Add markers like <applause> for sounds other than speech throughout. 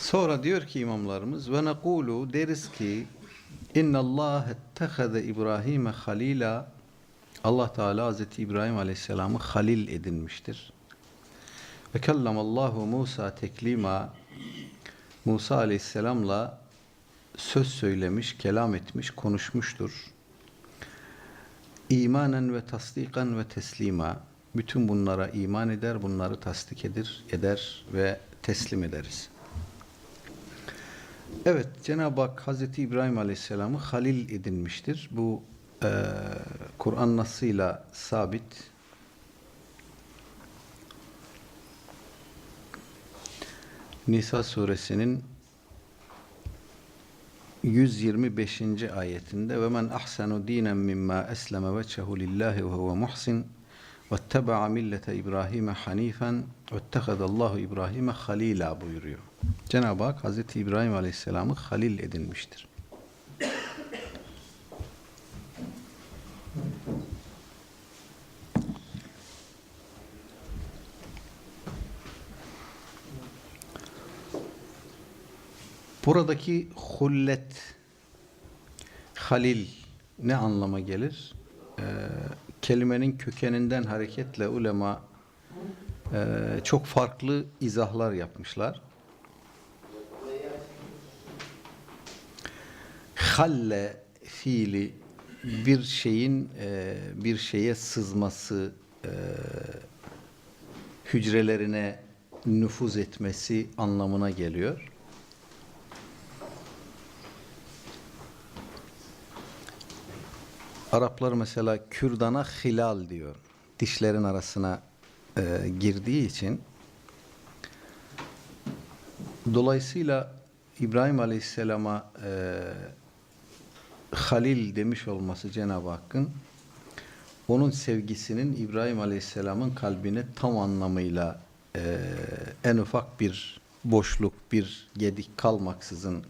Sonra diyor ki imamlarımız ve nekulu deriz ki inna Allah ettehaze İbrahim'e halila Allah Teala Hazreti İbrahim Aleyhisselam'ı halil edinmiştir. Ve kellamallahu Musa teklima Musa Aleyhisselam'la söz söylemiş, kelam etmiş, konuşmuştur. İmanen ve tasdikan ve teslima bütün bunlara iman eder, bunları tasdik eder, eder ve teslim ederiz. Evet, Cenab-ı Hak Hazreti İbrahim Aleyhisselam'ı halil edinmiştir. Bu e, Kur'an nasıyla sabit. Nisa suresinin 125. ayetinde ve men ahsanu dinen mimma esleme veçhehu lillahi ve huve muhsin vetteba'a millete İbrahim'e hanifen vettekadallahu İbrahim'e halila buyuruyor. Cenab-ı Hak Hazreti İbrahim Aleyhisselam'ı halil edinmiştir. Buradaki hullet, halil ne anlama gelir? Ee, kelimenin kökeninden hareketle ulema e, çok farklı izahlar yapmışlar. Halle fiili bir şeyin e, bir şeye sızması, e, hücrelerine nüfuz etmesi anlamına geliyor. Araplar mesela kürdana hilal diyor. Dişlerin arasına e, girdiği için. Dolayısıyla İbrahim Aleyhisselam'a e, Halil demiş olması Cenab-ı Hakk'ın onun sevgisinin İbrahim Aleyhisselam'ın kalbine tam anlamıyla e, en ufak bir boşluk, bir gedik kalmaksızın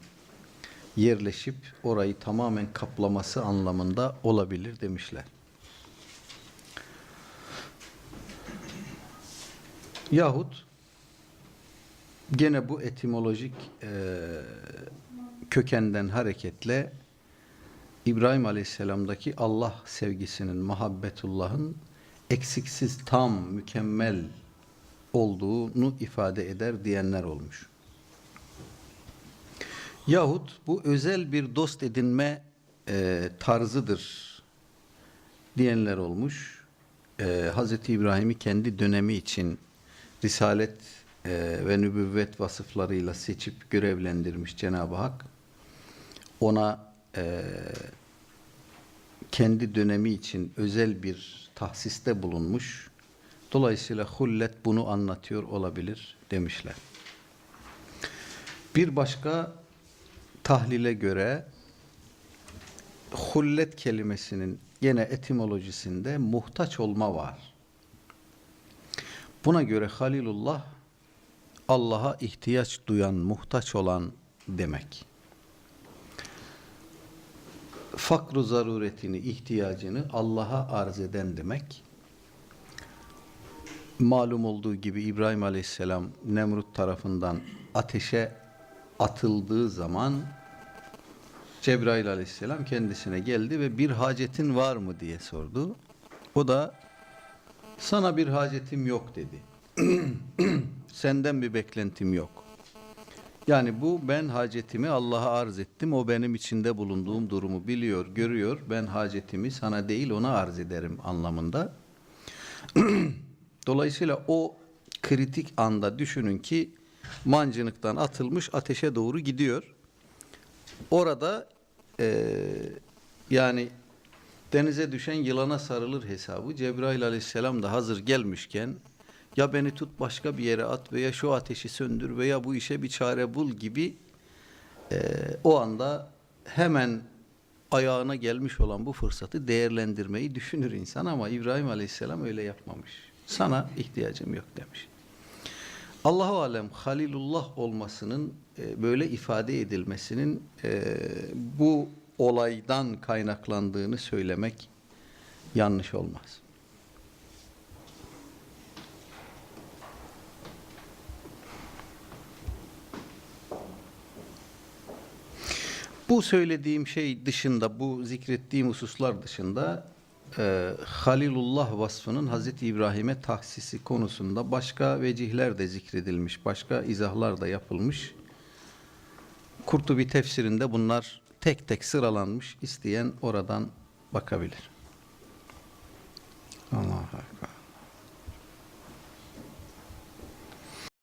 yerleşip orayı tamamen kaplaması anlamında olabilir demişler. Yahut gene bu etimolojik e, kökenden hareketle İbrahim Aleyhisselam'daki Allah sevgisinin, muhabbetullah'ın eksiksiz, tam, mükemmel olduğunu ifade eder diyenler olmuş. Yahut bu özel bir dost edinme e, tarzıdır diyenler olmuş. E, Hz. İbrahim'i kendi dönemi için risalet e, ve nübüvvet vasıflarıyla seçip görevlendirmiş Cenab-ı Hak. Ona e, kendi dönemi için özel bir tahsiste bulunmuş. Dolayısıyla hullet bunu anlatıyor olabilir demişler. Bir başka tahlile göre hullet kelimesinin yine etimolojisinde muhtaç olma var. Buna göre Halilullah Allah'a ihtiyaç duyan, muhtaç olan demek. Fakru zaruretini, ihtiyacını Allah'a arz eden demek. Malum olduğu gibi İbrahim Aleyhisselam Nemrut tarafından ateşe atıldığı zaman Cebrail aleyhisselam kendisine geldi ve bir hacetin var mı diye sordu. O da sana bir hacetim yok dedi. <clears throat> Senden bir beklentim yok. Yani bu ben hacetimi Allah'a arz ettim. O benim içinde bulunduğum durumu biliyor, görüyor. Ben hacetimi sana değil ona arz ederim anlamında. <clears throat> Dolayısıyla o kritik anda düşünün ki mancınıktan atılmış ateşe doğru gidiyor. Orada e, yani denize düşen yılana sarılır hesabı. Cebrail aleyhisselam da hazır gelmişken ya beni tut başka bir yere at veya şu ateşi söndür veya bu işe bir çare bul gibi e, o anda hemen ayağına gelmiş olan bu fırsatı değerlendirmeyi düşünür insan ama İbrahim aleyhisselam öyle yapmamış. Sana ihtiyacım yok demiş. Allahu alem Halilullah olmasının e, böyle ifade edilmesinin e, bu olaydan kaynaklandığını söylemek yanlış olmaz. Bu söylediğim şey dışında, bu zikrettiğim hususlar dışında e, Halilullah vasfının Hazreti İbrahim'e tahsisi konusunda başka vecihler de zikredilmiş, başka izahlar da yapılmış. Kurtubi tefsirinde bunlar tek tek sıralanmış. İsteyen oradan bakabilir. Allahu Ekber.